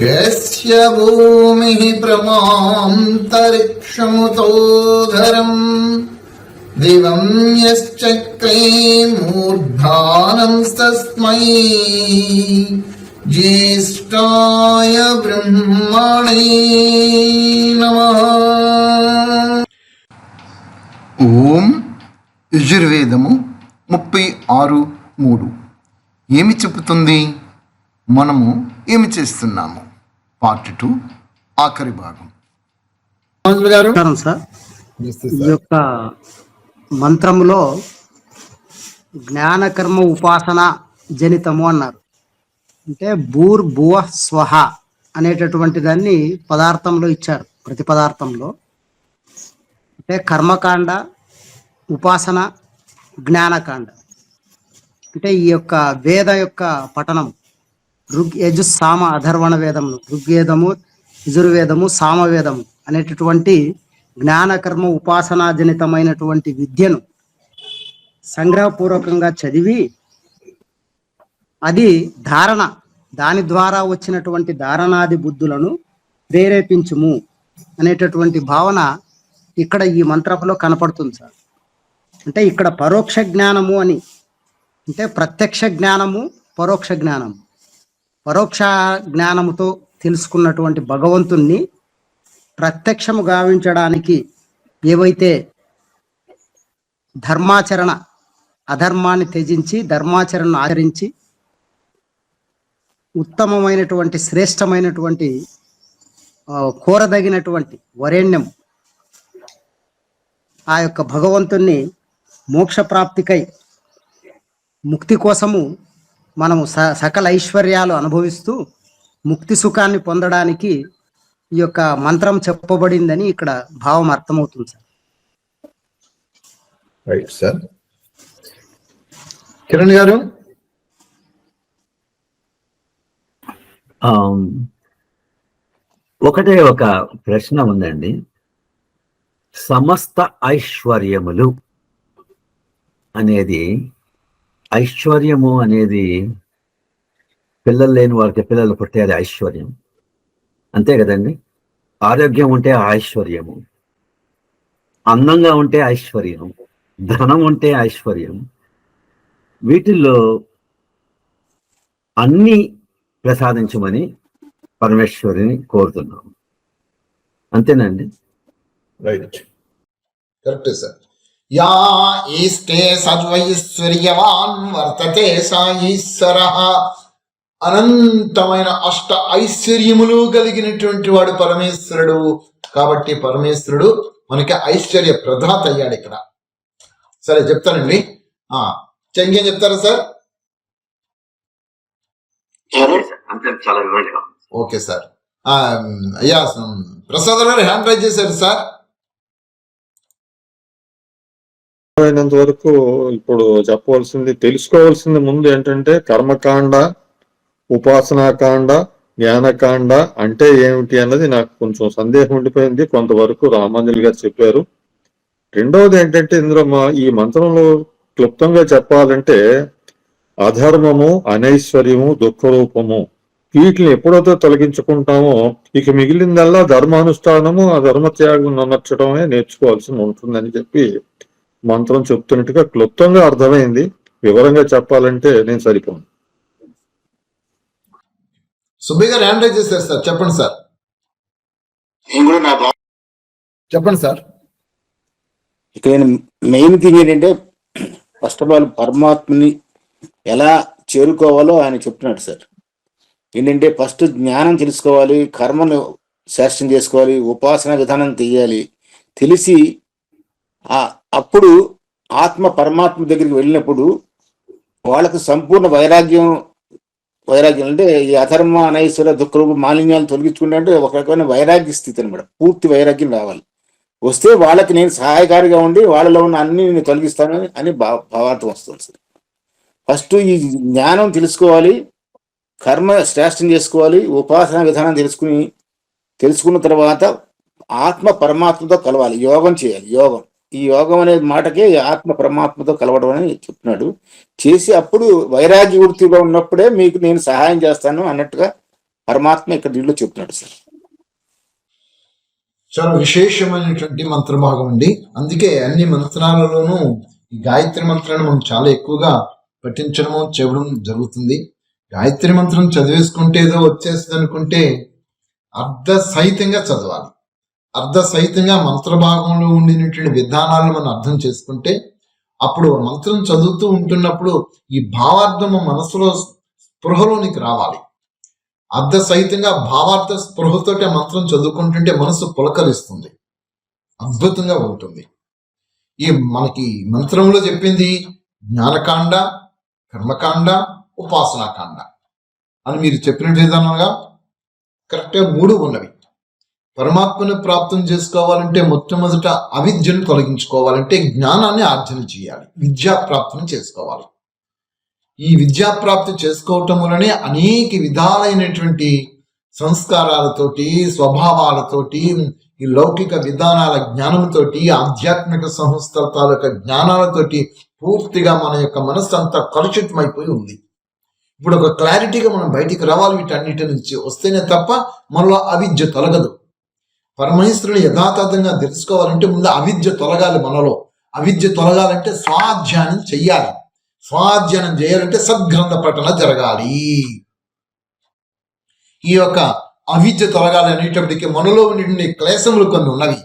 यस्य भूमिः प्रमान्तरिक्षमुतोघरम् दिवम् यश्चक्रे कैमूर्धानम् तस्मै ज्येष्ठा ज्येष्ठाय ब्रह्मणे नमः ఓం యజుర్వేదము ముప్పై ఆరు మూడు ఏమి చెబుతుంది మనము ఏమి చేస్తున్నాము పార్ట్ టూ ఆఖరి భాగం నమస్కారం సార్ ఈ యొక్క మంత్రములో జ్ఞానకర్మ ఉపాసన జనితము అన్నారు అంటే భూర్ భువ స్వహ అనేటటువంటి దాన్ని పదార్థంలో ఇచ్చారు ప్రతి పదార్థంలో. అంటే కర్మకాండ ఉపాసన జ్ఞానకాండ. అంటే ఈ యొక్క వేద యొక్క పఠనం ఋగ్ యజు సామ అధర్వణ వేదములు ఋగ్వేదము యజుర్వేదము సామవేదము అనేటటువంటి జ్ఞానకర్మ ఉపాసనాజనితమైనటువంటి విద్యను సంగ్రహపూర్వకంగా చదివి అది ధారణ. దాని ద్వారా వచ్చినటువంటి ధారణాది బుద్ధులను ప్రేరేపించుము అనేటటువంటి భావన ఇక్కడ ఈ మంత్రంలో కనపడుతుంది సార్. అంటే ఇక్కడ పరోక్ష జ్ఞానము అని. అంటే ప్రత్యక్ష జ్ఞానము పరోక్ష జ్ఞానము. పరోక్ష జ్ఞానముతో తెలుసుకున్నటువంటి భగవంతుణ్ణి ప్రత్యక్షము గావించడానికి ఏవైతే ధర్మాచరణ అధర్మాన్ని త్యజించి ధర్మాచరణను ఆచరించి ఉత్తమమైనటువంటి శ్రేష్టమైనటువంటి కోరదగినటువంటి వరేణ్యం ఆ యొక్క భగవంతుణ్ణి మోక్ష ప్రాప్తికై ముక్తి కోసము మనము స సకల ఐశ్వర్యాలు అనుభవిస్తూ ముక్తి సుఖాన్ని పొందడానికి ఈ యొక్క మంత్రం చెప్పబడిందని ఇక్కడ భావం అర్థమవుతుంది సార్. రైట్ సార్ కిరణ్ గారు? ఒకటే ఒక ప్రశ్న ఉందండి. సమస్త ఐశ్వర్యములు అనేది ఐశ్వర్యము అనేది పిల్లలు లేని వారికి పిల్లలు పుట్టేది ఐశ్వర్యం. అంతే కదండి? ఆరోగ్యం ఉంటే ఐశ్వర్యము. అందంగా ఉంటే ఐశ్వర్యం ధనం ఉంటే ఐశ్వర్యం వీటిల్లో అన్ని ప్రసాదించమని పరమేశ్వరిని కోరుతున్నాం. అంతేనండి? రైట్. Correct sir. యా ఈష్టే సర్వైశ్వర్యవాన్ వర్తతే సా ఈశ్వర. అనంతమైన అష్ట ఐశ్వర్యములు కలిగినటువంటి వాడు పరమేశ్వరుడు. కాబట్టి పరమేశ్వరుడు మనకి ఐశ్వర్య ప్రదాత అయ్యాడు ఇక్కడ. సరే చెప్తానండి. ఆ ఇంకేం చెప్తారా సార్. చాలా వివరంగా ఓకే సార్. అయ్యా ప్రసాద్ గారు హ్యాండ్ రైజ్ చేశారు సార్. అయినంత వరకు ఇప్పుడు చెప్పవలసింది తెలుసుకోవాల్సింది ముందు ఏంటంటే కర్మకాండ ఉపాసనాకాండ జ్ఞానకాండ అంటే ఏమిటి అన్నది నాకు కొంచెం సందేహం ఉండిపోయింది. కొంతవరకు రామాంజలి గారు చెప్పారు. రెండవది ఏంటంటే ఇందులో మా ఈ మంత్రంలో క్లుప్తంగా చెప్పాలంటే అధర్మము అనైశ్వర్యము దుఃఖరూపము. వీటిని ఎప్పుడైతే తొలగించుకుంటామో ఇక మిగిలిందల్లా ధర్మానుష్ఠానము ఆ ధర్మత్యాగం నమర్చడమే నేర్చుకోవాల్సి ఉంటుందని చెప్పి మంత్రం చెప్తున్నట్టుగా క్లుప్తంగా అర్థమైంది. వివరంగా చెప్పాలంటే నేను సరిపోను. సుబ్బయ్య గారు హ్యాండ్ రైజ్ చేశారు సార్. చెప్పండి సార్. చెప్పండి సార్. ఇక్కడ నేను మెయిన్ థింగ్ ఏంటంటే ఫస్ట్ ఆఫ్ ఆల్ పరమాత్మని ఎలా చేరుకోవాలో ఆయన చెప్తున్నాడు సార్. ఏంటంటే ఫస్ట్ జ్ఞానం తెలుసుకోవాలి కర్మను శాస్త్రం చేసుకోవాలి ఉపాసన విధానం తెలియాలి. తెలిసి ఆ అప్పుడు ఆత్మ పరమాత్మ దగ్గరికి వెళ్ళినప్పుడు వాళ్ళకు సంపూర్ణ వైరాగ్యం వైరాగ్యం అంటే ఈ అధర్మ అనైశ్వర దుఃఖరూప మాలిన్యాలు తొలగించుకుంటే అంటే ఒక రకమైన వైరాగ్య స్థితి అనమాట పూర్తి వైరాగ్యం రావాలి. వస్తే వాళ్ళకి నేను సహాయకారిగా ఉండి వాళ్ళలో ఉన్న అన్ని నేను తొలగిస్తాను అని భావార్థం వస్తుంది. సార్ ఫస్ట్ ఈ జ్ఞానం తెలుసుకోవాలి. కర్మ శ్రేష్టం చేసుకోవాలి ఉపాసన విధానం తెలుసుకుని తెలుసుకున్న తర్వాత ఆత్మ పరమాత్మతో కలవాలి యోగం చేయాలి యోగం. ఈ యోగం అనే మాటకే ఆత్మ పరమాత్మతో కలవడం అని చెప్తున్నాడు. చేసి అప్పుడు వైరాగ్య వృత్తిలో ఉన్నప్పుడే మీకు నేను సహాయం చేస్తాను అన్నట్టుగా పరమాత్మ ఇక్కడ దీంట్లో చెప్తున్నాడు సార్. చాలా విశేషమైనటువంటి మంత్రభాగం అండి. అందుకే అన్ని మంత్రాలలోనూ ఈ గాయత్రి మంత్రాన్ని మనం చాలా ఎక్కువగా పఠించడము చెప్పడం జరుగుతుంది. గాయత్రి మంత్రం చదివేసుకుంటే ఏదో వచ్చేస్తుంది అనుకుంటే అర్ధ సహితంగా చదవాలి. అర్ధ సహితంగా మంత్ర భాగంలో ఉండినటువంటి విధానాలను మనం అర్థం చేసుకుంటే అప్పుడు మంత్రం చదువుతూ ఉంటున్నప్పుడు ఈ భావార్థము మనసులో స్పృహలోనికి రావాలి. అర్ధ సహితంగా భావార్థ స్పృహతోటి మంత్రం చదువుకుంటుంటే మనసు పులకరిస్తుంది. అద్భుతంగా ఉంటుంది. ఈ మనకి మంత్రంలో చెప్పింది జ్ఞానకాండ కర్మకాండ ఉపాసనాకాండ అని మీరు చెప్పిన విధానంగా కరెక్ట్గా మూడు ఉన్నవి. పరమాత్మను ప్రాప్తం చేసుకోవాలంటే మొట్టమొదట అవిద్యను తొలగించుకోవాలంటే జ్ఞానాన్ని ఆర్జన చేయాలి. విద్యా ప్రాప్తిని చేసుకోవాలి. ఈ విద్యా ప్రాప్తి చేసుకోవటం వలనే అనేక విధాలైనటువంటి సంస్కారాలతోటి స్వభావాలతోటి ఈ లౌకిక విధానాల జ్ఞానంతోటి ఆధ్యాత్మిక సంస్థల తాలూకా జ్ఞానాలతోటి పూర్తిగా మన యొక్క మనస్సు అంతా కలుషితమైపోయి ఉంది. ఇప్పుడు ఒక క్లారిటీగా మనం బయటికి రావాలి వీటన్నిటి నుంచి వస్తేనే తప్ప మనలో అవిద్య తొలగదు. పరమేశ్వరుని యథాతథంగా తెలుసుకోవాలంటే ముందు అవిద్య తొలగాలి మనలో. అవిద్య తొలగాలంటే స్వాధ్యానం చెయ్యాలి. స్వాధ్యానం చేయాలంటే సద్గ్రంథ పఠన జరగాలి. ఈ యొక్క అవిద్య తొలగాలి అనేటప్పటికీ మనలో ఉండే క్లేశములు కొన్ని ఉన్నవి.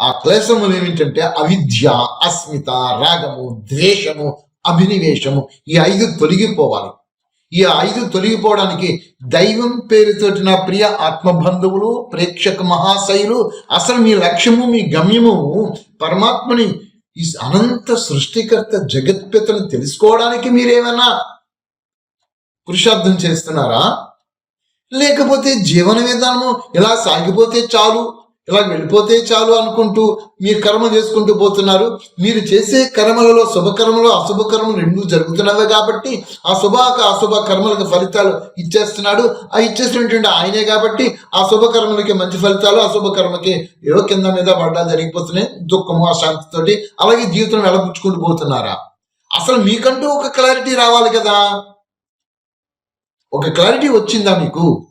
ఆ క్లేశములు ఏమిటంటే అవిద్య అస్మిత రాగము ద్వేషము అభినివేశము ఈ ఐదు తొలగిపోవాలి. ఈ ఐదు తొలగిపోవడానికి దైవం పేరుతోటి నా ప్రియ ఆత్మబంధువులు ప్రేక్షక మహాశైలు అసలు మీ లక్ష్యము మీ గమ్యము పరమాత్మని ఈ అనంత సృష్టికర్త జగత్పితను తెలుసుకోవడానికి మీరేమన్నా పురుషార్థం చేస్తున్నారా? లేకపోతే జీవన విధానము ఇలా సాగిపోతే చాలు? ఇలా వెళ్ళిపోతే చాలు అనుకుంటూ మీరు కర్మ చేసుకుంటూ పోతున్నారు. మీరు చేసే కర్మలలో శుభకర్మలు అశుభ కర్మలు రెండు జరుగుతున్నవే కాబట్టి ఆ శుభ అశుభ కర్మలకు ఫలితాలు ఇచ్చేస్తున్నాడు. ఆ ఇచ్చేసినటువంటి ఆయనే కాబట్టి ఆ శుభకర్మలకి మంచి ఫలితాలు అశుభ కర్మకి ఏదో కింద మీద పడ్డా జరిగిపోతున్నాయి. దుఃఖము అశాంతితోటి అలాగే జీవితం వెళ్ళబుచ్చుకుంటూ పోతున్నారా? అసలు మీకంటూ ఒక క్లారిటీ రావాలి కదా. ఒక క్లారిటీ వచ్చిందా మీకు?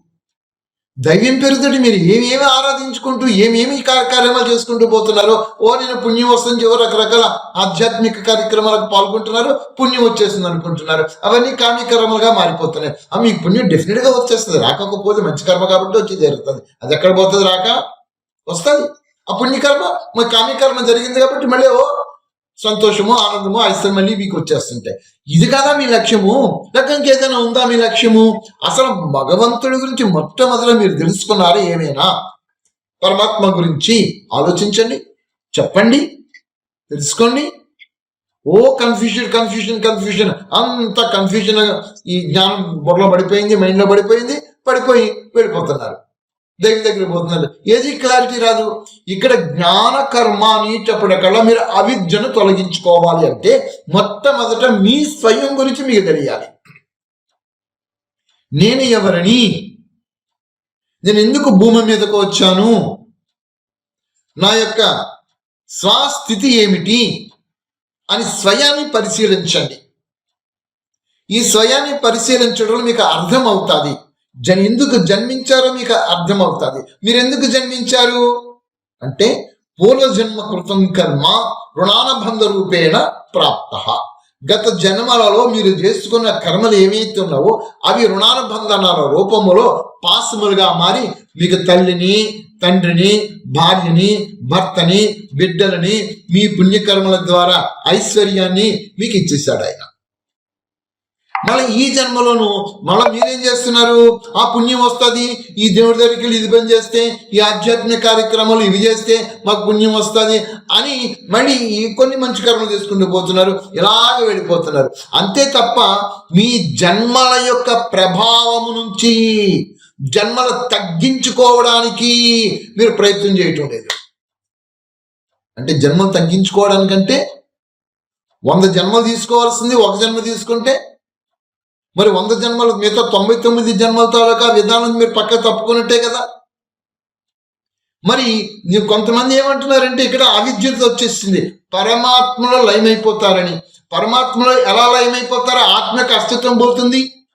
దైవం పేరుతోటి మీరు ఏమేమి ఆరాధించుకుంటూ ఏమేమి కార్యక్రమాలు చేసుకుంటూ పోతున్నారో ఓ నేను పుణ్యం వస్తుంది ఎవరు రకరకాల ఆధ్యాత్మిక కార్యక్రమాలకు పాల్గొంటున్నారు పుణ్యం వచ్చేస్తుంది అనుకుంటున్నారు. అవన్నీ కామ్యకర్మలుగా మారిపోతున్నాయి. ఆ మీకు పుణ్యం డెఫినెట్గా వచ్చేస్తుంది. రాకపోతే మంచి కర్మ కాబట్టి వచ్చి జరుగుతుంది. అది ఎక్కడ పోతుంది రాక? వస్తుంది ఆ పుణ్యకర్మ మరి కామ్యకర్మ జరిగింది కాబట్టి మళ్ళీ ఓ సంతోషము ఆనందము ఐశ్వర్యం మళ్ళీ మీకు వచ్చేస్తుంటాయి. ఇది కదా మీ లక్ష్యము? లేక ఇంకేదైనా ఉందా మీ లక్ష్యము? అసలు భగవంతుడి గురించి మొట్టమొదట మీరు తెలుసుకున్నారా ఏమైనా? పరమాత్మ గురించి ఆలోచించండి చెప్పండి తెలుసుకోండి. ఓ కన్ఫ్యూషన్ కన్ఫ్యూషన్ కన్ఫ్యూషన్ అంత కన్ఫ్యూషన్ ఈ జ్ఞానం బుర్రలో పడిపోయింది మైండ్లో పడిపోయింది పడిపోయి వెళ్ళిపోతున్నారు. దగ్గర దగ్గర పోతున్నారు. ఏది క్లారిటీ రాదు? ఇక్కడ జ్ఞాన కర్మ అనేటప్పటికల్లా మీరు అవిద్యను తొలగించుకోవాలి అంటే మొట్టమొదట మీ స్వయం గురించి మీకు తెలియాలి. నేను ఎవరిని? నేను ఎందుకు భూమి మీదకు వచ్చాను? నా యొక్క స్వస్థితి ఏమిటి? అని స్వయాన్ని పరిశీలించండి. ఈ స్వయాన్ని పరిశీలించడంలో మీకు అర్థం అవుతుంది జన్ ఎందుకు జన్మించారో మీకు అర్థం అవుతుంది మీరు ఎందుకు జన్మించారు? అంటే పూర్వజన్మ కృతం కర్మ రుణానబంధ రూపేణ ప్రాప్త. గత జన్మలలో మీరు చేసుకున్న కర్మలు ఏవైతే ఉన్నావో అవి రుణానుబంధనాల రూపములో పాసములుగా మారి మీకు తల్లిని తండ్రిని భార్యని భర్తని బిడ్డలని మీ పుణ్యకర్మల ద్వారా ఐశ్వర్యాన్ని మీకు ఇచ్చేశాడు ఆయన. మళ్ళీ ఈ జన్మలోను మళ్ళీ మీరేం చేస్తున్నారు? ఆ పుణ్యం వస్తుంది ఈ దేవుడి దగ్గరికి వెళ్ళి ఇది పని చేస్తే ఈ ఆధ్యాత్మిక కార్యక్రమాలు ఇవి చేస్తే మాకు పుణ్యం వస్తుంది అని మళ్ళీ కొన్ని మంచి కర్మలు చేసుకుంటూ పోతున్నారు ఇలాగ వెళ్ళిపోతున్నారు. అంతే తప్ప మీ జన్మల యొక్క ప్రభావం నుంచి జన్మలు తగ్గించుకోవడానికి మీరు ప్రయత్నం చేయటం లేదు. అంటే జన్మలు తగ్గించుకోవడానికంటే వంద జన్మలు తీసుకోవాల్సింది ఒక జన్మ తీసుకుంటే మరి వంద జన్మలు మిగతా తొంభై తొమ్మిది జన్మల తాలూకా విధానం మీరు పక్క తప్పుకున్నట్టే కదా? మరి నీ- కొంతమంది ఏమంటున్నారంటే ఇక్కడ అవిద్యుత వచ్చేసింది పరమాత్మలో లయమైపోతారని. పరమాత్మలో ఎలా లయమైపోతారో ఆత్మకు అస్తిత్వం పోతుంది.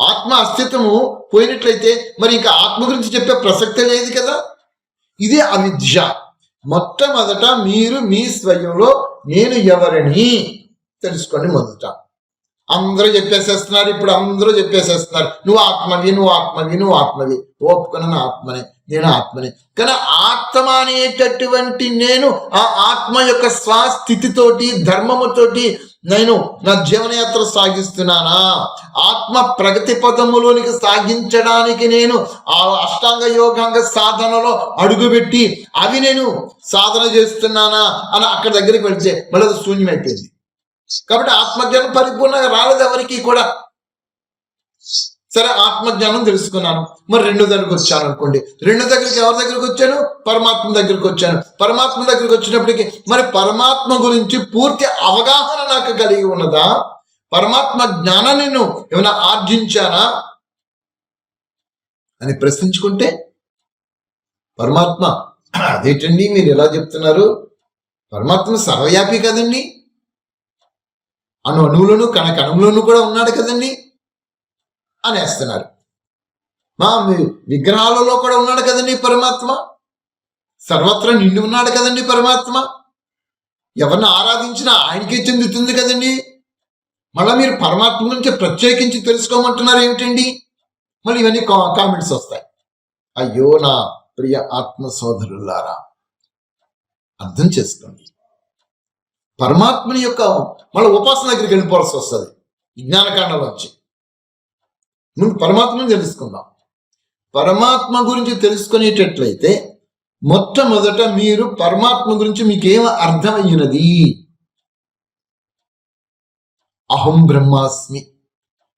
ఆత్మ అస్తిత్వము పోయినట్లయితే మరి ఇంకా ఆత్మ గురించి చెప్పే ప్రసక్తే లేదు కదా? ఇదే అవిద్య. మొట్టమొదట మీరు మీ స్వయంలో నేను ఎవరని? తెలుసుకోండి మొదట. అందరూ చెప్పేసేస్తున్నారు ఇప్పుడు అందరూ చెప్పేసేస్తున్నారు. నువ్వు ఆత్మవి నువ్వు ఆత్మవి నువ్వు ఆత్మవి. ఓపుకున్న ఆత్మని నేను ఆత్మని. కానీ ఆత్మ అనేటటువంటి నేను ఆ ఆత్మ యొక్క స్వస్థితితోటి ధర్మముతోటి నేను నా జీవనయాత్ర సాగిస్తున్నానా? ఆత్మ ప్రగతి పదములోనికి సాగించడానికి నేను ఆ అష్టాంగ యోగాంగ సాధనలో అడుగుపెట్టి అవి నేను సాధన చేస్తున్నానా? అని అక్కడ దగ్గరికి వెళ్తే మళ్ళీ శూన్యమైపోయింది. కాబట్టి ఆత్మజ్ఞానం పరిపూర్ణంగా రాలేదు ఎవరికి కూడా. సరే ఆత్మజ్ఞానం తెలుసుకున్నాను. మరి రెండో దగ్గరికి వచ్చాను అనుకోండి. రెండో దగ్గరికి ఎవరి దగ్గరికి వచ్చాను? పరమాత్మ దగ్గరికి వచ్చాను. పరమాత్మ దగ్గరికి వచ్చినప్పటికీ మరి పరమాత్మ గురించి పూర్తి అవగాహన నాకు కలిగి ఉన్నదా? పరమాత్మ జ్ఞానాన్ని నేను ఏమైనా ఆర్జించానా? అని ప్రశ్నించుకుంటే పరమాత్మ అదేంటండి మీరు ఎలా చెప్తున్నారు? పరమాత్మ సర్వవ్యాపి కదండి. అను అణువులోను కణ కణంలోను కూడా ఉన్నాడు కదండి? అనేస్తున్నారు మా విగ్రహాలలో కూడా ఉన్నాడు కదండి పరమాత్మ? సర్వత్రా నిండి ఉన్నాడు కదండి పరమాత్మ? ఎవరిని ఆరాధించినా ఆయనకే చెందుతుంది కదండి? మళ్ళీ మీరు పరమాత్మ గురించి ప్రత్యేకించి తెలుసుకోమంటున్నారు ఏమిటండి? మళ్ళీ ఇవన్నీ కా- కామెంట్స్ వస్తాయి. అయ్యో నా ప్రియ ఆత్మ సోదరులారా అర్థం చేసుకోండి. పరమాత్మని యొక్క మళ్ళీ ఉపాసన దగ్గరికి వెళ్ళిపోవాల్సి వస్తుంది. జ్ఞానకాండలోంచి ముందు పరమాత్మని తెలుసుకుందాం. పరమాత్మ గురించి తెలుసుకునేటట్లయితే మొట్టమొదట మీరు పరమాత్మ గురించి మీకేం అర్థమయ్యినది అహం బ్రహ్మాస్మి.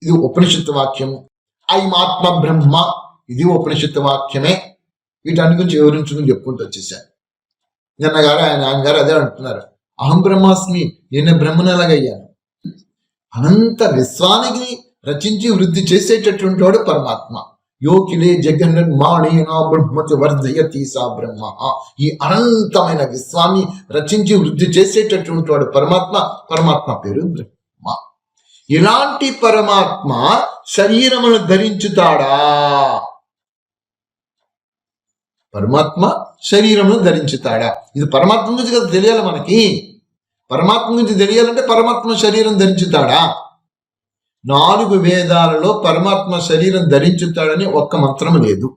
ఇది ఉపనిషత్తు వాక్యము ఐమాత్మ బ్రహ్మ. ఇది ఉపనిషత్తు వాక్యమే. వీటన్ని గురించి వివరించుకుని చెప్పుకుంటూ వచ్చేసాను. నిన్న గారు ఆయన ఆయన గారు అదే అంటున్నారు. అహం బ్రహ్మాస్మి నేను బ్రహ్మను ఎలాగయ్యాను? అనంత విశ్వానికి రచించి వృద్ధి చేసేటటువంటి వాడు పరమాత్మ. యోకిలే జగన్మాణేన బ్రహ్మతి వర్ధయతి సా బ్రహ్మ. ఈ అనంతమైన విశ్వాన్ని రచించి వృద్ధి చేసేటటువంటి వాడు పరమాత్మ. పరమాత్మ పేరు బ్రహ్మ. ఇలాంటి పరమాత్మ శరీరమును ధరించుతాడా? పరమాత్మ శరీరమును ధరించుతాడా? ఇది పరమాత్మ గురించి కదా తెలియాలి మనకి. పరమాత్మ గురించి తెలియాలంటే పరమాత్మ శరీరం ధరించుతాడా? నాలుగు వేదాలలో పరమాత్మ శరీరం ధరించుతాడని ఒక్క మంత్రం లేదు.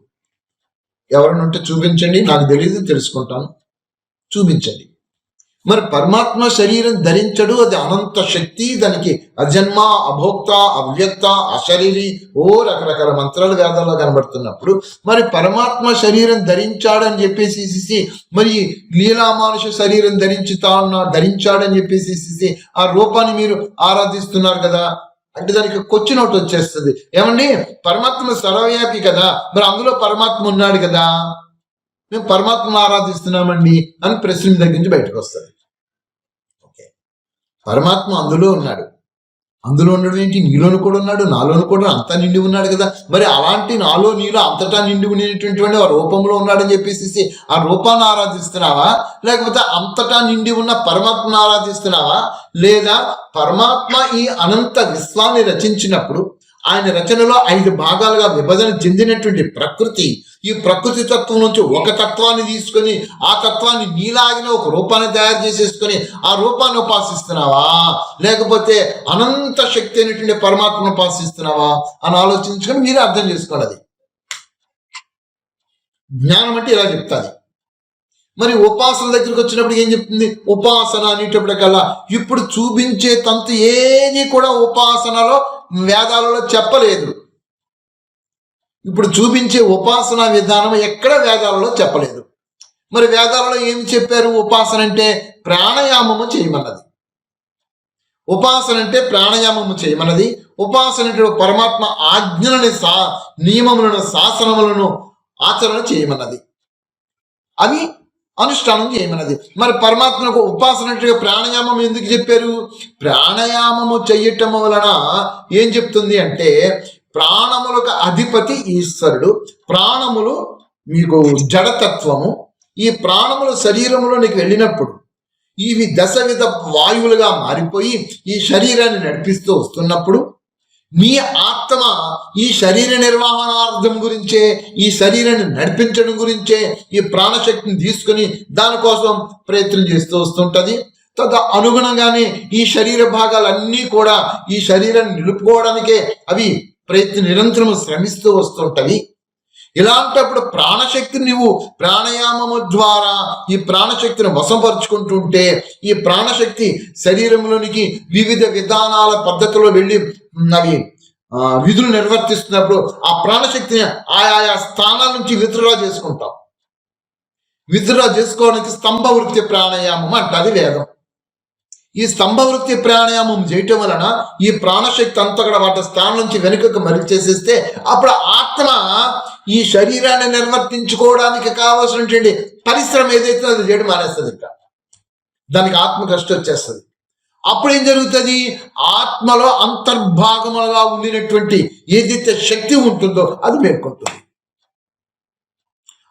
ఎవరైనా ఉంటే చూపించండి నాకు తెలియదు తెలుసుకుంటాను. చూపించండి. మరి పరమాత్మ శరీరం ధరించడు అది అనంత శక్తి దానికి అజన్మ అభోక్త అవ్యక్త అశరీరి ఓ రకరకాల మంత్రాలు వేదాల్లో కనబడుతున్నప్పుడు మరి పరమాత్మ శరీరం ధరించాడని చెప్పేసి మరి లీలామానుష శరీరం ధరించుతా ఉన్నా ధరించాడని చెప్పేసి ఆ రూపాన్ని మీరు ఆరాధిస్తున్నారు కదా అంటే దానికి కొచ్చిన ఒకటి వచ్చేస్తుంది. ఏమండి? పరమాత్మ సర్వవ్యాపి కదా మరి అందులో పరమాత్మ ఉన్నాడు కదా మేము పరమాత్మను ఆరాధిస్తున్నామండి అని ప్రశ్న దగ్గర నుంచి బయటకు వస్తుంది. పరమాత్మ అందులో ఉన్నాడు. అందులో ఉండడం ఏంటి? నీలోను కూడా ఉన్నాడు నాలోను కూడా అంతా నిండి ఉన్నాడు కదా. మరి అలాంటి నాలో నీలో అంతటా నిండి ఉండేటువంటి ఆ రూపంలో ఉన్నాడని చెప్పేసి ఆ రూపాన్ని ఆరాధిస్తున్నావా? లేకపోతే అంతటా నిండి ఉన్న పరమాత్మను ఆరాధిస్తున్నావా? లేదా పరమాత్మ ఈ అనంత విశ్వాన్ని రచించినప్పుడు ఆయన రచనలో ఐదు భాగాలుగా విభజన చెందినటువంటి ప్రకృతి. ఈ ప్రకృతి తత్వం నుంచి ఒక తత్వాన్ని తీసుకొని ఆ తత్వాన్ని నీలాగిన ఒక రూపాన్ని తయారు చేసేసుకొని ఆ రూపాన్ని ఉపాసిస్తున్నావా? లేకపోతే అనంత శక్తి అయినటువంటి పరమాత్మను ఉపాసిస్తున్నావా? అని ఆలోచించుకొని మీరు అర్థం చేసుకోండి అది. జ్ఞానం అంటే ఇలా చెప్తాది. మరి ఉపాసన దగ్గరికి వచ్చినప్పుడు ఏం చెప్తుంది? ఉపాసన అనేటప్పటికల్లా ఇప్పుడు చూపించే తంతు ఏది కూడా ఉపాసనలో వేదాలలో చెప్పలేదు. ఇప్పుడు చూపించే ఉపాసన విధానం ఎక్కడ వేదాలలో చెప్పలేదు. మరి వేదాలలో ఏమి చెప్పారు? ఉపాసన అంటే ప్రాణాయామము చేయమన్నది. ఉపాసన అంటే ప్రాణాయామము చేయమన్నది. ఉపాసన అంటే పరమాత్మ ఆజ్ఞలని సా నియమములను శాసనములను ఆచరణ చేయమన్నది. అవి అనుష్ఠానం చేయమన్నది. మరి పరమాత్మకు ఉపాసనట్టుగా ప్రాణాయామం ఎందుకు చెప్పారు? ప్రాణాయామము చెయ్యటం వలన ఏం చెప్తుంది అంటే ప్రాణములకు అధిపతి ఈశ్వరుడు ప్రాణములు మీకు జడతత్వము ఈ ప్రాణములు శరీరములో నీకు వెళ్ళినప్పుడు ఇవి దశ విధ వాయువులుగా మారిపోయి ఈ శరీరాన్ని నడిపిస్తూ వస్తున్నప్పుడు మీ ఆత్మ ఈ శరీర నిర్వహణార్థం గురించే ఈ శరీరాన్ని నడిపించడం గురించే ఈ ప్రాణశక్తిని తీసుకుని దానికోసం ప్రయత్నం చేస్తూ వస్తుంటది. తద అనుగుణంగానే ఈ శరీర భాగాలన్నీ కూడా ఈ శరీరాన్ని నిలుపుకోవడానికే అవి ప్రయత్నం నిరంతరం శ్రమిస్తూ వస్తుంటవి. ఇలాంటప్పుడు ప్రాణశక్తిని నువ్వు ప్రాణాయామము ద్వారా ఈ ప్రాణశక్తిని వశపరుచుకుంటుంటే ఈ ప్రాణశక్తి శరీరంలోనికి వివిధ విధానాల పద్ధతిలో వెళ్ళి అవి విధులు నిర్వర్తిస్తున్నప్పుడు ఆ ప్రాణశక్తిని ఆయా స్థానాల నుంచి విత్డ్రా చేసుకుంటాం. విత్డ్రా చేసుకోవడానికి స్తంభ వృత్తి ప్రాణాయామం అంటది వేదం. ఈ స్తంభ వృత్తి ప్రాణాయామం చేయటం వలన ఈ ప్రాణశక్తి అంతా కూడా వాటి స్థానం నుంచి వెనుకకు మరిచేసేస్తే అప్పుడు ఆత్మ ఈ శరీరాన్ని నిర్వర్తించుకోవడానికి కావాల్సినటువంటి పరిశ్రమ ఏదైతే అది చేయడం మానేస్తుంది ఇంకా. దానికి ఆత్మ కష్టం వచ్చేస్తుంది. అప్పుడు ఏం జరుగుతుంది? ఆత్మలో అంతర్భాగములుగా ఉండినటువంటి ఏదైతే శక్తి ఉంటుందో అది మేల్కొంటుంది.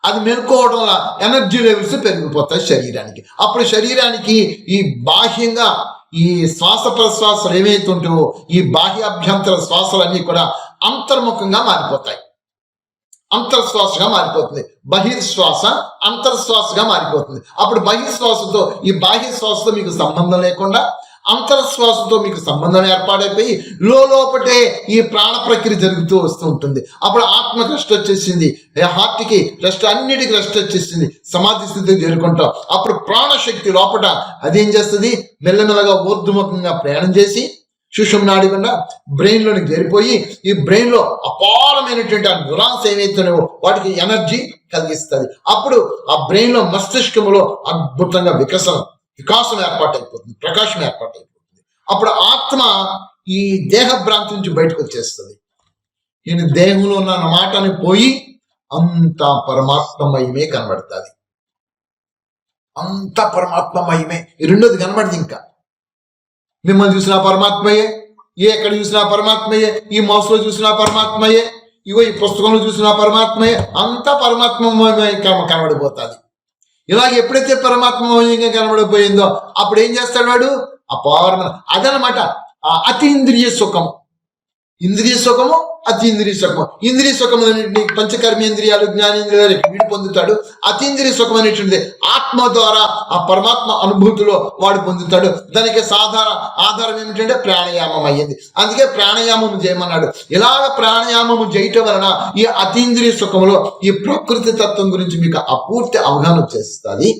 అది మేల్కోవడం వల్ల ఎనర్జీ లెవెల్స్ పెరిగిపోతాయి శరీరానికి. అప్పుడు శరీరానికి ఈ బాహ్యంగా ఈ శ్వాస ప్రశ్వాసలు ఏవైతే ఉంటాయో ఈ బాహ్య అభ్యంతర శ్వాసలన్నీ కూడా అంతర్ముఖంగా మారిపోతాయి. అంతర్శ్వాసగా మారిపోతుంది. బహిర్శ్వాస అంతర్శ్వాసగా మారిపోతుంది. అప్పుడు బహిర్శ్వాసతో ఈ బాహ్య శ్వాసతో మీకు సంబంధం లేకుండా అంతరశ్వాసతో మీకు సంబంధం ఏర్పాడైపోయి లోపటే ఈ ప్రాణ ప్రక్రియ జరుగుతూ వస్తూ ఉంటుంది. అప్పుడు ఆత్మకి రెస్ట్ వచ్చేసింది. హార్ట్కి రెస్ట్ అన్నిటికి రెస్ట్ వచ్చేసింది. సమాధి స్థితికి చేరుకుంటాం. అప్పుడు ప్రాణశక్తి లోపట అదేం చేస్తుంది? మెల్లమెల్లగా ఊర్ధముఖంగా ప్రయాణం చేసి సుషుమ్నాడి గుండా బ్రెయిన్లోని చేరిపోయి ఈ బ్రెయిన్లో అపారమైనటువంటి ఆ న్యూరాన్స్ ఏవైతున్నాయో వాటికి ఎనర్జీ కలిగిస్తుంది. అప్పుడు ఆ బ్రెయిన్లో మస్తిష్కములో అద్భుతంగా వికసనం వికాసం ఏర్పాటైపోతుంది ప్రకాశం ఏర్పాటైపోతుంది. అప్పుడు ఆత్మ ఈ దేహ భ్రాంతి నుంచి బయటకు వచ్చేస్తుంది. నేను దేహంలో ఉన్న మాటని పోయి అంత పరమాత్మమయమే కనబడుతుంది. అంత పరమాత్మమయమే ఈ రెండోది కనబడింది ఇంకా. మిమ్మల్ని చూసిన పరమాత్మయే ఏ ఎక్కడ చూసినా పరమాత్మయే ఈ మౌస్లో చూసినా పరమాత్మయే ఇగో ఈ పుస్తకంలో చూసినా పరమాత్మయే అంతా పరమాత్మమయమే కనబడిపోతుంది. ఇలాగ ఎప్పుడైతే పరమాత్మమయంగా కనబడిపోయిందో అప్పుడు ఏం చేస్తాడు వాడు? అపారణ అదనమాట అతీంద్రియ సుఖం. ఇంద్రియ సుఖము అతీంద్రియ సుఖము. ఇంద్రియ సుఖం అనేటువంటి పంచకర్మేంద్రియాలు జ్ఞానేంద్రియాలు వీడు పొందుతాడు. అతీంద్రియ సుఖం అనేటువంటిది ఆత్మ ద్వారా ఆ పరమాత్మ అనుభూతిలో వాడు పొందుతాడు. దానికి సాధారణ ఆధారం ఏమిటంటే ప్రాణాయామం అయ్యింది అందుకే ప్రాణాయామం చేయమన్నాడు. ఇలాగ ప్రాణాయామము చేయటం వలన ఈ అతీంద్రియ సుఖములో ఈ ప్రకృతి తత్వం గురించి మీకు అపూర్తి అవగాహన వచ్చేస్తుంది.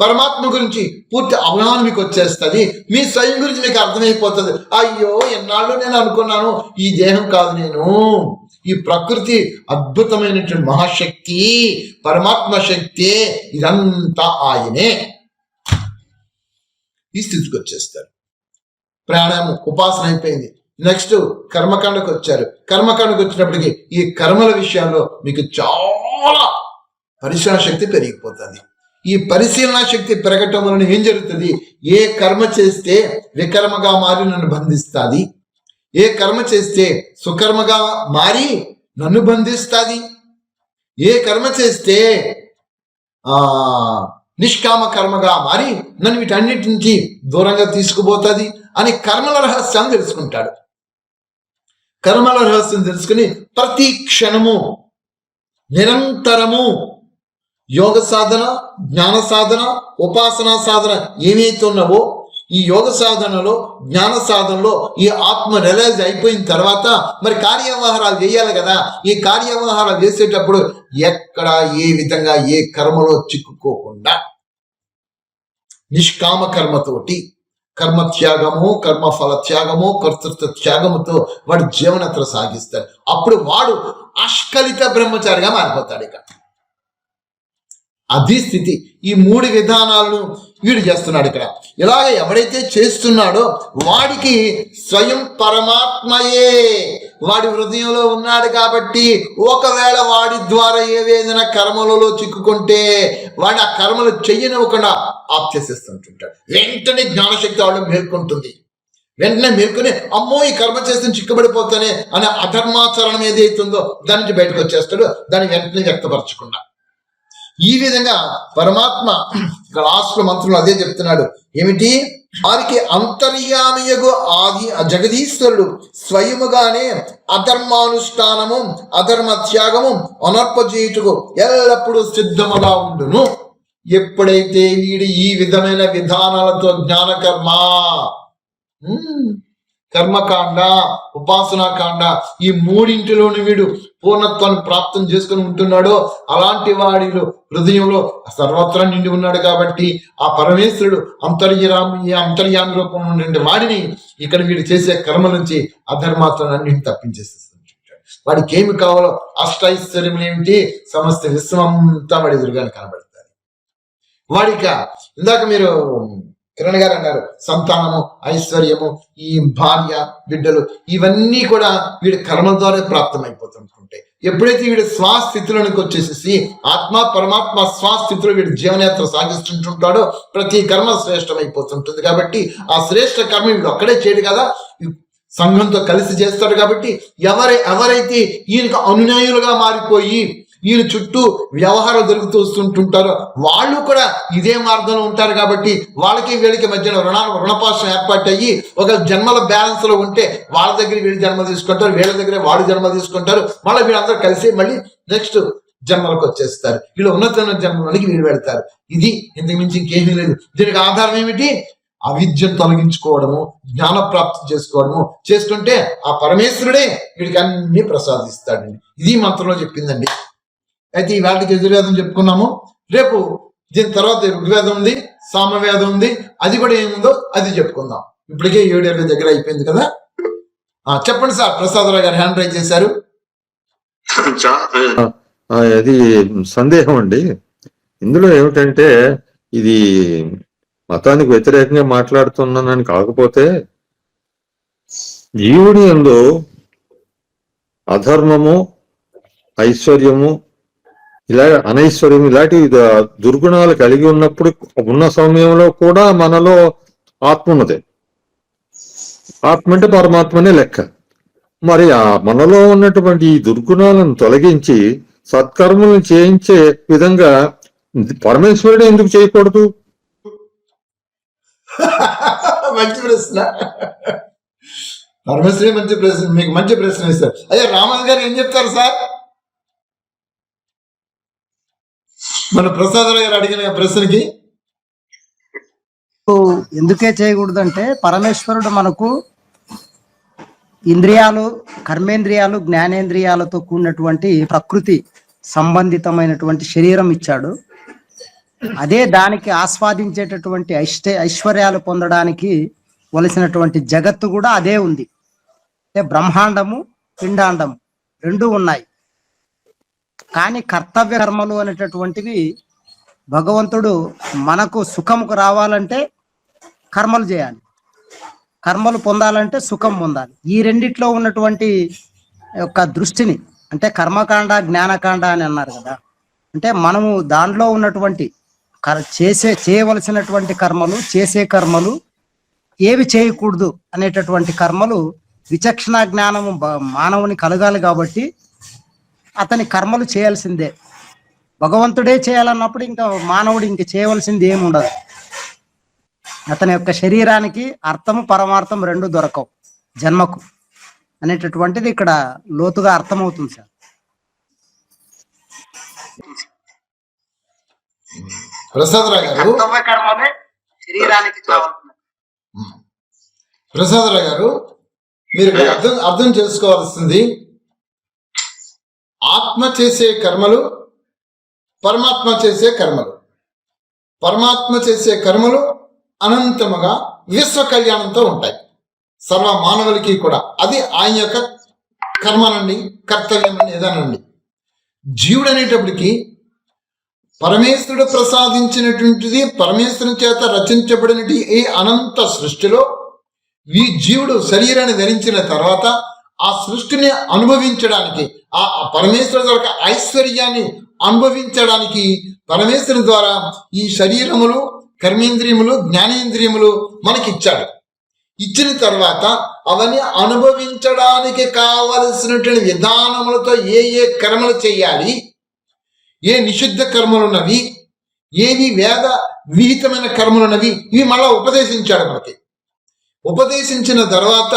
పరమాత్మ గురించి పూర్తి అవగాహన మీకు వచ్చేస్తుంది. మీ స్వయం గురించి మీకు అర్థమైపోతుంది. అయ్యో ఎన్నాళ్ళు నేను అనుకున్నాను ఈ దేహం కాదు నేను. ఈ ప్రకృతి అద్భుతమైనటువంటి మహాశక్తి పరమాత్మ శక్తి ఇదంతా ఆయనే. ఈ స్థితికి వచ్చేస్తారు. ప్రాణాయామం ఉపాసన అయిపోయింది. నెక్స్ట్ కర్మకాండకు వచ్చారు. కర్మకాండకు వచ్చినప్పటికీ ఈ కర్మల విషయంలో మీకు చాలా పరిశ్రమ శక్తి పెరిగిపోతుంది. ఈ పరిశీలన శక్తి పెరగటం వలన ఏం జరుగుతుంది? ఏ కర్మ చేస్తే వికర్మగా మారి నన్ను బంధిస్తుంది? ఏ కర్మ చేస్తే సుకర్మగా మారి నన్ను బంధిస్తుంది? ఏ కర్మ చేస్తే ఆ నిష్కామ కర్మగా మారి నన్ను వీటన్నిటి నుంచి దూరంగా తీసుకుపోతుంది? అని కర్మల రహస్యాన్ని తెలుసుకుంటాడు. కర్మల రహస్యం తెలుసుకుని ప్రతి క్షణము నిరంతరము యోగ సాధన జ్ఞాన సాధన ఉపాసన సాధన ఏవైతే ఉన్నావో ఈ యోగ సాధనలో జ్ఞాన సాధనలో ఈ ఆత్మ రిలైజ్ అయిపోయిన తర్వాత మరి కార్యవ్యవహారాలు చేయాలి కదా. ఈ కార్యవ్యవహారాలు చేసేటప్పుడు ఎక్కడ ఏ విధంగా ఏ కర్మలో చిక్కుకోకుండా నిష్కామ కర్మతోటి కర్మ త్యాగము కర్మ ఫల త్యాగము కర్తృత్వ త్యాగముతో వాడు జీవనత్ర సాగిస్తాడు. అప్పుడు వాడు అష్కలిత బ్రహ్మచారిగా మారిపోతాడు ఇక. అది స్థితి. ఈ మూడు విధానాలను వీడు చేస్తున్నాడు ఇక్కడ. ఇలాగ ఎవడైతే చేస్తున్నాడో వాడికి స్వయం పరమాత్మయే. వాడి హృదయంలో ఉన్నాడు కాబట్టి ఒకవేళ వాడి ద్వారా ఏవేదైనా కర్మలలో చిక్కుకుంటే వాడు ఆ కర్మలు చెయ్యనివ్వకుండా ఆప్ చేసేస్తుంటుంటాడు వెంటనే జ్ఞానశక్తి వాళ్ళు మేల్కొంటుంది. వెంటనే మేల్కొని అమ్మో ఈ కర్మ చేస్తే చిక్కుబడిపోతానే అనే అధర్మాచరణం ఏదైతుందో దాని నుంచి బయటకు వచ్చేస్తాడు. దాన్ని వెంటనే వ్యక్తపరచకుండా. ఈ విధంగా పరమాత్మ రాష్ట్ర లాస్ట్ మంత్రులు అదే చెప్తున్నాడు. ఏమిటి? వారికి అంతర్యామియగు ఆది జగదీశ్వరుడు స్వయముగానే అధర్మానుష్ఠానము అధర్మ త్యాగము అనర్పజేయుటకు ఎల్లప్పుడూ సిద్ధముగా ఉండును. ఎప్పుడైతే వీడు ఈ విధమైన విధానాలతో జ్ఞానకర్మ ఉమ్, కర్మకాండ ఉపాసనాకాండ ఈ మూడింటిలోని వీడు పూర్ణత్వాన్ని ప్రాప్తం చేసుకుని ఉంటున్నాడో అలాంటి వాడిలో హృదయంలో సర్వత్రా నిండి ఉన్నాడు కాబట్టి ఆ పరమేశ్వరుడు అంతర్యామి అంతర్యామి రూపంలో ఉండే వాడిని ఇక్కడ వీడు చేసే కర్మ నుంచి అధర్మాత్రాన్ని తప్పించేసేస్తుంటాడు. వాడికి ఏమి కావాలో అష్టైశ్వర్యములు ఏమిటి? సమస్త విశ్వమంతా వాడి ఎదురుగానే కనబడతాయి వాడిక ఇందాక మీరు కిరణ్ గారు అన్నారు సంతానము ఐశ్వర్యము ఈ భార్య బిడ్డలు ఇవన్నీ కూడా వీడి కర్మ ద్వారా ప్రాప్తమైపోతుంటుంటాయి. ఎప్పుడైతే వీడు స్వాస్థితిలోనికి వచ్చేసేసి ఆత్మ పరమాత్మ స్వాస్థితిలో వీడు జీవనయాత్ర సాగిస్తుంటుంటాడో ప్రతి కర్మ శ్రేష్టమైపోతుంటుంది. కాబట్టి ఆ శ్రేష్ట కర్మ వీడు ఒక్కడే చేయడు కదా. సంఘంతో కలిసి చేస్తాడు కాబట్టి ఎవరై ఎవరైతే ఈయనకు అనునాయులుగా మారిపోయి ఈయన చుట్టూ వ్యవహారం జరుగుతూ వస్తుంటుంటారు. వాళ్ళు కూడా ఇదే మార్గంలో ఉంటారు కాబట్టి వాళ్ళకి వీళ్ళకి మధ్యన రుణ రుణపాశం ఏర్పాటయ్యి ఒక జన్మల బ్యాలెన్స్లో ఉంటే వాళ్ళ దగ్గర వీళ్ళు జన్మ తీసుకుంటారు వీళ్ళ దగ్గర వాడు జన్మ తీసుకుంటారు. మళ్ళీ వీళ్ళందరూ కలిసి మళ్ళీ నెక్స్ట్ జన్మలకు వచ్చేస్తారు. వీళ్ళు ఉన్నతమైన జన్మలోనికి వీళ్ళు పెడతారు ఇది ఇంతకు మించి ఇంకేమీ లేదు. దీనికి ఆధారం ఏమిటి? అవిద్యను తొలగించుకోవడము జ్ఞాన ప్రాప్తి చేసుకోవడము. చేస్తుంటే ఆ పరమేశ్వరుడే వీడికి అన్ని ప్రసాదిస్తాడండి. ఇది మంత్రంలో చెప్పిందండి. అయితే ఈ వాటికి యజుర్వేదం చెప్పుకున్నాము. రేపు దీని తర్వాత ఋగ్వేదం ఉంది సామవేదం ఉంది అది కూడా ఏముందో అది చెప్పుకుందాం. ఇప్పటికే ఏడేళ్ళ దగ్గర అయిపోయింది కదా? ఆ చెప్పండి సార్ ప్రసాదరావు గారు హ్యాండ్ రైజ్ చేశారు. అది సందేహం అండి. ఇందులో ఏమిటంటే ఇది మతానికి వ్యతిరేకంగా మాట్లాడుతున్నానని కాకపోతే జీవుడి ఎందు అధర్మము ఐశ్వర్యము ఇలా అనైశ్వర్యం ఇలాంటి దుర్గుణాలు కలిగి ఉన్నప్పుడు ఉన్న సమయంలో కూడా మనలో ఆత్మ ఉన్నది. ఆత్మ అంటే పరమాత్మనే లెక్క. మరి ఆ మనలో ఉన్నటువంటి ఈ దుర్గుణాలను తొలగించి సత్కర్మలను చేయించే విధంగా పరమేశ్వరుడు ఎందుకు చేయకూడదు? మంచి ప్రశ్న. పరమేశ్వరి మంచి ప్రశ్న మీకు మంచి ప్రశ్న ఇస్తారు అయ్యా రామన్ గారు ఏం చెప్తారు సార్? మన ప్రసాదరావు గారు అడిగిన ప్రశ్నకి? ఎందుకే చేయకూడదంటే పరమేశ్వరుడు మనకు ఇంద్రియాలు కర్మేంద్రియాలు జ్ఞానేంద్రియాలతో కూడినటువంటి ప్రకృతి సంబంధితమైనటువంటి శరీరం ఇచ్చాడు. అదే దానికి ఆస్వాదించేటటువంటి ఐష్ట ఐశ్వర్యాలు పొందడానికి వలసినటువంటి జగత్తు కూడా అదే ఉంది. అంటే బ్రహ్మాండము పిండాండము రెండు ఉన్నాయి. కానీ కర్తవ్య కర్మలు అనేటటువంటివి భగవంతుడు మనకు సుఖముకు రావాలంటే కర్మలు చేయాలి. కర్మలు పొందాలంటే సుఖం పొందాలి. ఈ రెండిట్లో ఉన్నటువంటి యొక్క దృష్టిని అంటే కర్మకాండ జ్ఞానకాండ అని అన్నారు కదా అంటే మనము దాంట్లో ఉన్నటువంటి కర్- చేసే చేయవలసినటువంటి కర్మలు చేసే కర్మలు ఏవి చేయకూడదు అనేటటువంటి కర్మలు విచక్షణ జ్ఞానము మానవుని కలగాలి కాబట్టి అతని కర్మలు చేయాల్సిందే. భగవంతుడే చేయాలన్నప్పుడు ఇంకా మానవుడు ఇంక చేయవలసింది ఏమి ఉండదు. అతని యొక్క శరీరానికి అర్థము పరమార్థం రెండు దొరకవు జన్మకు అనేటటువంటిది ఇక్కడ లోతుగా అర్థమవుతుంది సార్. ప్రసాదరావు గారు. శరీరానికి ప్రసాదరావు మీరు అర్థం అర్థం చేసుకోవాల్సింది ఆత్మ చేసే కర్మలు పరమాత్మ చేసే కర్మలు. పరమాత్మ చేసే కర్మలు అనంతముగా విశ్వ కళ్యాణంతో ఉంటాయి. సర్వ మానవులకి కూడా. అది ఆయన యొక్క కర్మనండి కర్తవ్యం ఏదనండి. జీవుడు అనేటప్పటికి పరమేశ్వరుడు ప్రసాదించినటువంటిది పరమేశ్వరుని చేత రచించబడినటువంటి ఈ అనంత సృష్టిలో ఈ జీవుడు శరీరాన్ని ధరించిన తర్వాత ఆ సృష్టిని అనుభవించడానికి ఆ పరమేశ్వరుని యొక్క ఐశ్వర్యాన్ని అనుభవించడానికి పరమేశ్వరుని ద్వారా ఈ శరీరములు కర్మేంద్రియములు జ్ఞానేంద్రియములు మనకి ఇచ్చాడు ఇచ్చిన తర్వాత అవన్నీ అనుభవించడానికి కావలసినటువంటి విధానములతో ఏ ఏ కర్మలు చేయాలి ఏ నిషిద్ధ కర్మలు ఉన్నవి ఏవి వేద విహితమైన కర్మలు ఉన్నవి ఇవి మళ్ళా ఉపదేశించాడు మనకి. ఉపదేశించిన తర్వాత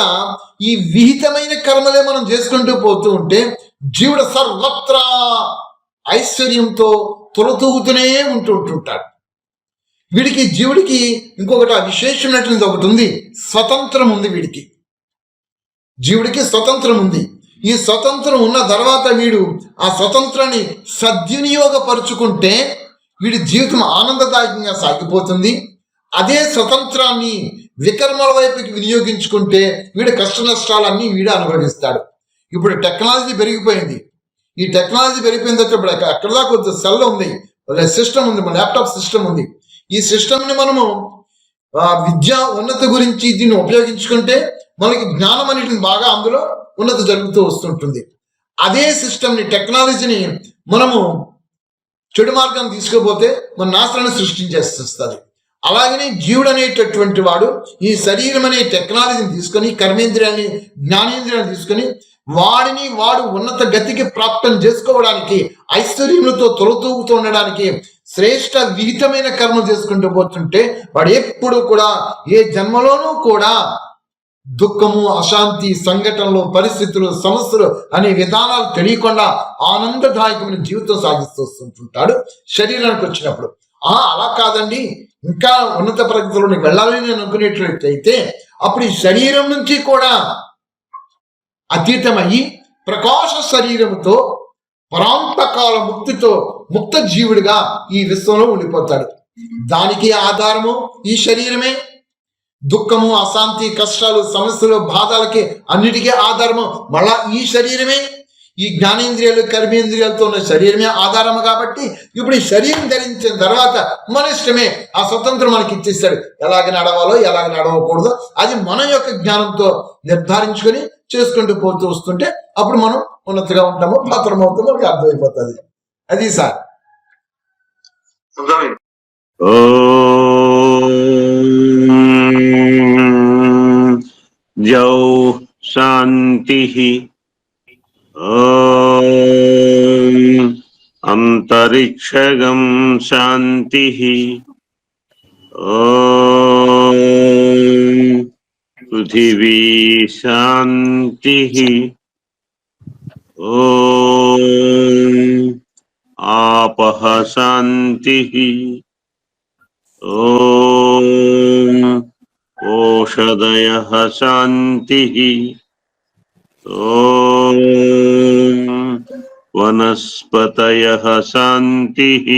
ఈ విహితమైన కర్మలే మనం చేసుకుంటూ పోతూ ఉంటే జీవుడు సర్వత్రా ఐశ్వర్యంతో తొలతూగుతూనే ఉంటూ ఉంటుంటాడు. వీడికి జీవుడికి ఇంకొకటి ఆ విశేషమైనటువంటిది ఒకటి ఉంది స్వతంత్రం ఉంది వీడికి. జీవుడికి స్వతంత్రం ఉంది. ఈ స్వతంత్రం ఉన్న తర్వాత వీడు ఆ స్వతంత్రాన్ని సద్వినియోగపరుచుకుంటే వీడి జీవితం ఆనందదాయకంగా సాగిపోతుంది. అదే స్వతంత్రాన్ని వికర్మల వైపుకి వినియోగించుకుంటే వీడు కష్ట నష్టాలన్నీ వీడు అనుభవిస్తాడు. ఇప్పుడు టెక్నాలజీ పెరిగిపోయింది. ఈ టెక్నాలజీ పెరిగిపోయిన తర్వాత ఇప్పుడు అక్కడ దాకా సెల్ ఉంది. సిస్టమ్ ఉంది. మన ల్యాప్టాప్ సిస్టమ్ ఉంది. ఈ సిస్టమ్ని మనము విద్య విద్యా ఉన్నత గురించి దీన్ని ఉపయోగించుకుంటే మనకి జ్ఞానం అనేది బాగా అందులో ఉన్నత జరుగుతూ వస్తుంటుంది. అదే సిస్టమ్ని టెక్నాలజీని మనము చెడు మార్గాన్ని తీసుకుపోతే మన నాశనాన్ని సృష్టించేస్తుంది. అలాగనే జీవుడు అనేటటువంటి వాడు ఈ శరీరం అనే టెక్నాలజీని తీసుకొని కర్మేంద్రియాన్ని జ్ఞానేంద్రియాన్ని తీసుకొని వాడిని వాడు ఉన్నత గతికి ప్రాప్తం చేసుకోవడానికి ఐశ్వర్యములతో తొలతూగుతూ ఉండడానికి శ్రేష్ట విహితమైన కర్మ చేసుకుంటూ పోతుంటే వాడు ఎప్పుడు కూడా ఏ జన్మలోనూ కూడా దుఃఖము అశాంతి సంఘటనలు పరిస్థితులు సమస్యలు అనే విధానాలు తెలియకుండా ఆనందదాయకమైన జీవితం సాగిస్తూ వస్తుంటుంటాడు శరీరానికి వచ్చినప్పుడు. ఆ అలా కాదండి. ఇంకా ఉన్నత ప్రగతిలోకి వెళ్ళాలని నేను అనుకునేట్లయితే అప్పుడు ఈ శరీరం నుంచి కూడా అతీతమయ్యి ప్రకాశ శరీరముతో పరాంతకాల ముక్తితో ముక్త జీవుడిగా ఈ విశ్వంలో ఉండిపోతాడు. దానికి ఆధారము ఈ శరీరమే. దుఃఖము అశాంతి కష్టాలు సమస్యలు బాధలకి అన్నిటికీ ఆధారము మళ్ళా ఈ శరీరమే. ఈ జ్ఞానేంద్రియాలు కర్మేంద్రియాలతో ఉన్న శరీరమే ఆధారము కాబట్టి ఇప్పుడు ఈ శరీరం ధరించిన తర్వాత మన ఇష్టమే ఆ స్వతంత్రం మనకి ఇచ్చేస్తాడు. ఎలాగ నడవాలో ఎలాగ నడవకూడదో అది మన యొక్క జ్ఞానంతో నిర్ధారించుకొని చేసుకుంటూ పోతూ వస్తుంటే అప్పుడు మనం ఉన్నతగా ఉంటామో పాత్రం అవుతామో మనకి అర్థమైపోతుంది. అది సార్. జౌ శాంతి अन्तरिक्षगं शान्तिः पृथिवी शान्तिः ॐ आपः शान्तिः ॐ ओषधयः शान्तिः वनस्पतयः शान्तिः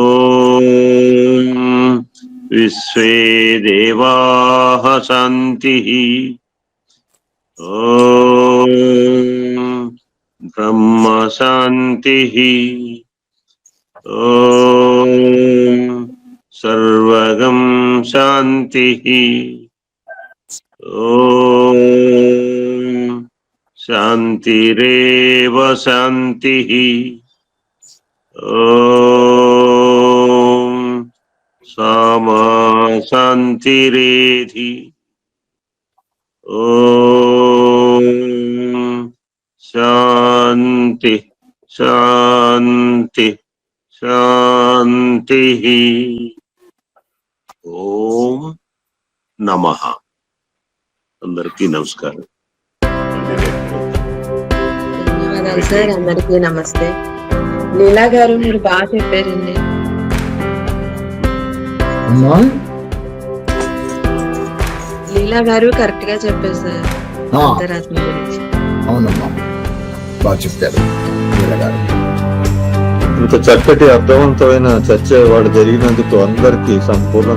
ॐ विश्वे देवाः शान्तिः ॐ ब्रह्मशान्तिः ॐ सर्वगं शान्तिः ॐ शान्तिरेव शान्तिः ॐ सामा शान्तिरेधि ॐ शान्ति शान्ति శాంతి ఓం నమ అందరికీ నమస్కారం ధన్యవాదాలు సార్ అందరికీ నమస్తే. లీలా గారు మీరు బాగా చెప్పారండి. లీలా గారు కరెక్ట్గా చెప్పారు సార్. అంతరాత్మ గురించి. అవునమ్మా. బాగా వీరగారు. ఇంత చక్కటి అర్థవంతమైన చర్చ వాడు జరిగినందుకు అందరికీ సంపూర్ణ